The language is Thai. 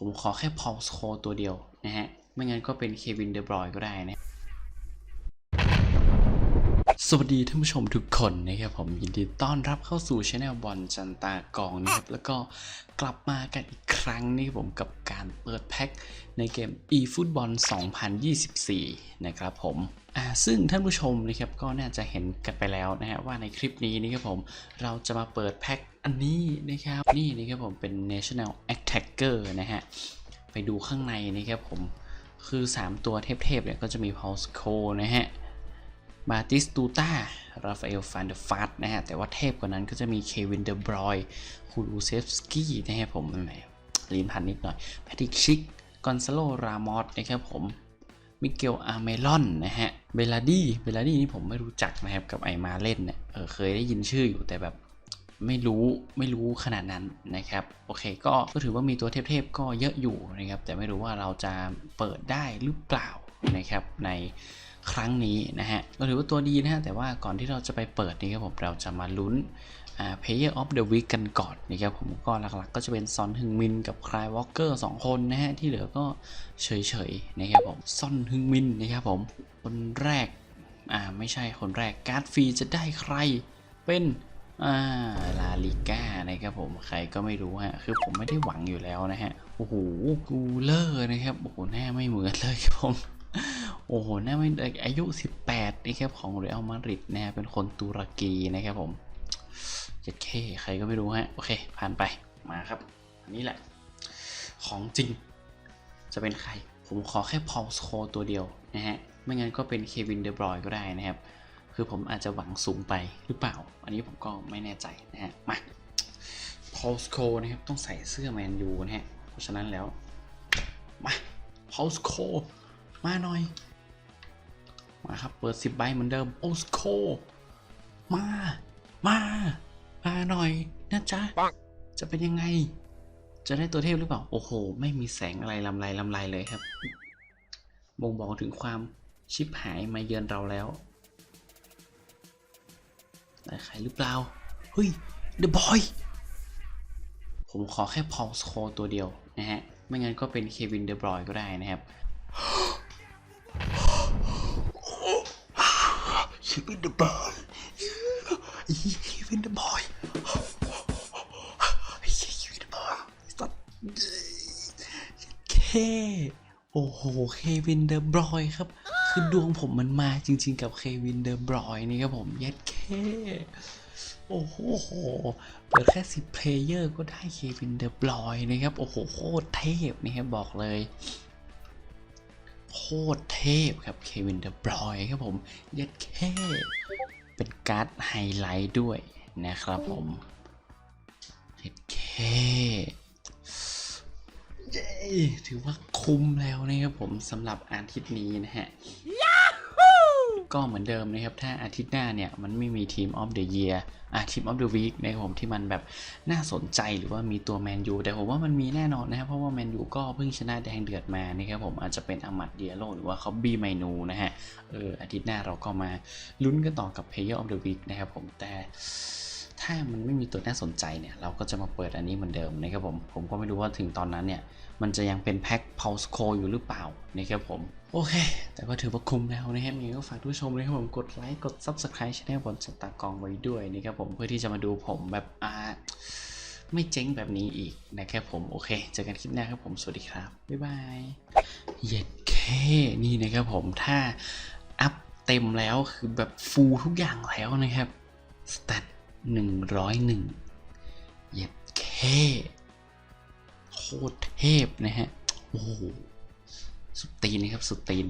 ผมขอแค่พอลสโคตัวเดียวนะฮะ ไม่งั้นก็เป็นเควินเดบรอยก็ได้นะ สวัสดีท่านผู้ชมทุกคนนะครับผมยินดีต้อนรับเข้าสู่ช anel บอลจันตากองนะครับ แล้วก็กลับมากันอีกครั้งนี่ผมกับการเปิดแพ็คในเกม eFootball 2024 นะครับผม ซึ่งท่านผู้ชมนะครับก็น่าจะเห็นกันไปแล้วนะฮะว่าในคลิปนี้นะครับผมเราจะมาเปิดแพ็คอันนี้นะครับนี่นะครับผมเป็น National Attacker นะฮะไปดูข้างในนะครับผมคือ 3 ตัวเทพๆเนี่ยก็จะมี Paul Scholes นะฮะมาติสตูตาราฟาเอลฟานเดฟาสนะฮะแต่ว่าเทพกว่านั้นก็จะมีเควินเดอบรอยคูลูเซฟสกี้นะฮะผมแหมพันนิดหน่อยแพทริกชิกกอนซาโลรามอสนะครับผม มิเกลอาร์เมลอนนะฮะ เบลาดี้ เบลาดี้นี่ผมไม่รู้จักนะครับกับไอมาเล่นเนี่ย เออเคยได้ยินชื่ออยู่แต่แบบไม่รู้ไม่รู้ขนาดนั้นนะครับ โอเคก็ก็ถือว่ามีตัวเทพๆก็เยอะอยู่นะครับ แต่ไม่รู้ว่าเราจะเปิดได้หรือเปล่านะครับในครั้งนี้นะฮะก็ถือว่าตัวดีนะฮะแต่ว่าก่อนที่เราจะไปเปิดนี่ครับผมเราจะมาลุ้น Player of the Week กันก่อนนะครับผมก็หลักๆก็จะเป็นซอนฮึงมินกับคลายวอลเกอร์สองคนนะฮะ ที่เหลือก็เฉยๆนะครับผมซอนฮึงมินนะครับผม คนแรก อ่า ไม่ใช่คนแรกการ์ดฟรีจะได้ใครเป็นอ่าลาลิก้านะครับผมใครก็ไม่รู้ฮะคือผมไม่ได้หวังอยู่แล้วนะฮะโอ้โหกูเลอร์นะครับโอ้โหหน้าไม่เหมือนเลยครับผมโอ้โหน่าไม่เด็กอายุ 18นี่ครับของเรอัลมาดริดนะฮะเป็นคนตุรกีนะครับผม เจ็ดเคใครก็ไม่รู้ฮะ โอเค ผ่านไป มาครับ อันนี้แหละ ของจริง จะเป็นใคร ผมขอแค่พอลสโคตัวเดียวนะฮะ ไม่งั้นก็เป็นเควินเดบรอยก็ได้นะครับ คือผมอาจจะหวังสูงไปหรือเปล่า อันนี้ผมก็ไม่แน่ใจนะฮะ มา พอลสโคนะครับ ต้องใส่เสื้อแมนยูนะฮะ เพราะฉะนั้นแล้ว มาพอลสโคมาหน่อย มาครับ เปิดสิบใบเหมือนเดิม โอสโค มา มา มาหน่อยนะจ๊ะ จะเป็นยังไง จะได้ตัวเทพหรือเปล่า โอ้โห ไม่มีแสงอะไรลำไรลำไรเลยครับ บ่งบอกถึงความชิบหายมาเยือนเราแล้วได้ใครหรือเปล่า เฮ้ย เดอะบอย ผมขอแค่พอลสโคตัวเดียวนะฮะ ไม่งั้นก็เป็นเควินเดบรอยก็ได้นะครับ Kevin the boy Kevin the boy Kevin the boy สัตว์ เค โอ้โห เควินเดอบรอยครับ คือดวงผมมันมาจริง ๆ กับเควินเดอบรอยนี่ครับผมเย็ดเค โอ้โห เปิดแค่สิบเพลเยอร์ก็ได้เควินเดอบรอยนะครับ โอ้โห โคตรเทพนะครับบอกเลยโคตรเทพครับเควินเดอบรอยครับผมยัดแค่เป็นการ์ดไฮไลท์ด้วยนะครับผมยัดแค่เย้ ถือว่าคุ้มแล้วนะครับผมสำหรับอาทิตย์นี้นะฮะก็เหมือนเดิมนะครับ ถ้าอาทิตย์หน้าเนี่ย มันไม่มีทีมออฟเดอะเยียร์อะทีมออฟเดอะวีคนะครับผมที่มันแบบน่าสนใจหรือว่ามีตัวแมนยูแต่ผมว่ามันมีแน่นอนนะครับ เพราะว่าแมนยูก็เพิ่งชนะแดงเดือดมานะครับผมอาจจะเป็นอามัดเดียโลหรือว่าคอบบี้ไมนูนะฮะเอออาทิตย์หน้าเราก็มาลุ้นกันต่อกับ Player of the Week นะครับผมแต่ ถ้ามันไม่มีตัวน่าสนใจเนี่ย เราก็จะมาเปิดอันนี้เหมือนเดิมนะครับผม ผมก็ไม่รู้ว่าถึงตอนนั้นเนี่ย มันจะยังเป็นแพ็ค Pulse c o อยู่หรือเปล่านะครับผม โอเค แต่ก็ถือว่าคุ้มแล้วนะครับยังไงก็ฝากทุกชมนะครับผม กดไลค์ กด Subscribe ช่องบนสตากองไว้ด้วยนะครับผม เพื่อที่จะมาดูผมแบบอ่าไม่เจ๊งแบบนี้อีกนะครับผม โอเค เจอกันคลิปหน้าครับผม สวัสดีครับ บ๊ายบาย เย็ดเค นี่นะครับผม ถ้าอัพเต็มแล้วคือแบบฟูลทุกอย่างแล้วนะครับสแตท หนึ่งร้อยหนึ่งเย็บเคโคตรเทพนะฮะ โอ้สุดตีนนะครับ สุดตีน